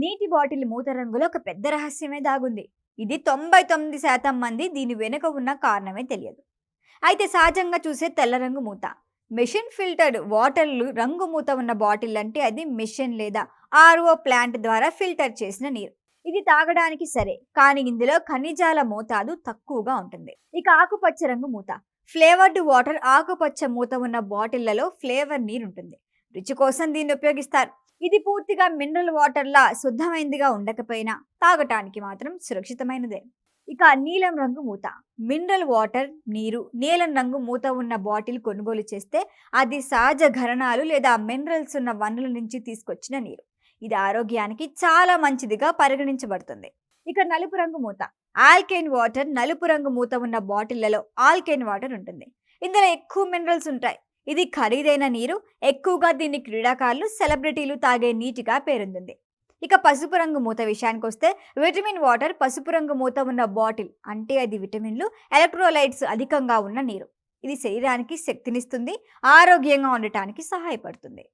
నీటి బాటిల్ మూత రంగులో ఒక పెద్ద రహస్యమే దాగుంది. ఇది తొంభై తొమ్మిది శాతం మంది దీని వెనుక ఉన్న కారణమే తెలియదు. అయితే సహజంగా చూసే తెల్ల రంగు మూత. మెషిన్ ఫిల్టర్డ్ వాటర్లు రంగు మూత ఉన్న బాటిల్ అంటే అది మెషిన్ లేదా ఆర్ఓ ప్లాంట్ ద్వారా ఫిల్టర్ చేసిన నీరు. ఇది తాగడానికి సరే కానీ ఇందులో ఖనిజాల మోతాదు తక్కువగా ఉంటుంది. ఇక ఆకుపచ్చ రంగు మూత. ఫ్లేవర్డ్ వాటర్ ఆకుపచ్చ మూత ఉన్న బాటిళ్ళలో ఫ్లేవర్ నీరు ఉంటుంది రుచి కోసం దీన్ని ఉపయోగిస్తారు. ఇది పూర్తిగా మినరల్ వాటర్లా శుద్ధమైనదిగా ఉండకపోయినా తాగటానికి మాత్రం సురక్షితమైనదే. ఇక నీలం రంగు మూత. మినరల్ వాటర్ నీరు నీలం రంగు మూత ఉన్న బాటిల్ కొనుగోలు చేస్తే అది సహజ ఘరణాలు లేదా మినరల్స్ ఉన్న వనరుల నుంచి తీసుకొచ్చిన నీరు. ఇది ఆరోగ్యానికి చాలా మంచిదిగా పరిగణించబడుతుంది. ఇక నలుపు రంగు మూత. ఆల్కైన్ వాటర్ నలుపు రంగు మూత ఉన్న బాటిళ్ళలో ఆల్కైన్ వాటర్ ఉంటుంది. ఇందులో ఎక్కువ మినరల్స్ ఉంటాయి. ఇది ఖరీదైన నీరు ఎక్కువగా దీన్ని క్రీడాకారులు సెలబ్రిటీలు తాగే నీటిగా పేరొందింది. ఇక పసుపు రంగు మూత విషయానికి వస్తే విటమిన్ వాటర్ పసుపు రంగు మూత ఉన్న బాటిల్ అంటే అది విటమిన్లు ఎలక్ట్రోలైట్స్ అధికంగా ఉన్న నీరు. ఇది శరీరానికి శక్తినిస్తుంది ఆరోగ్యంగా ఉండటానికి సహాయపడుతుంది.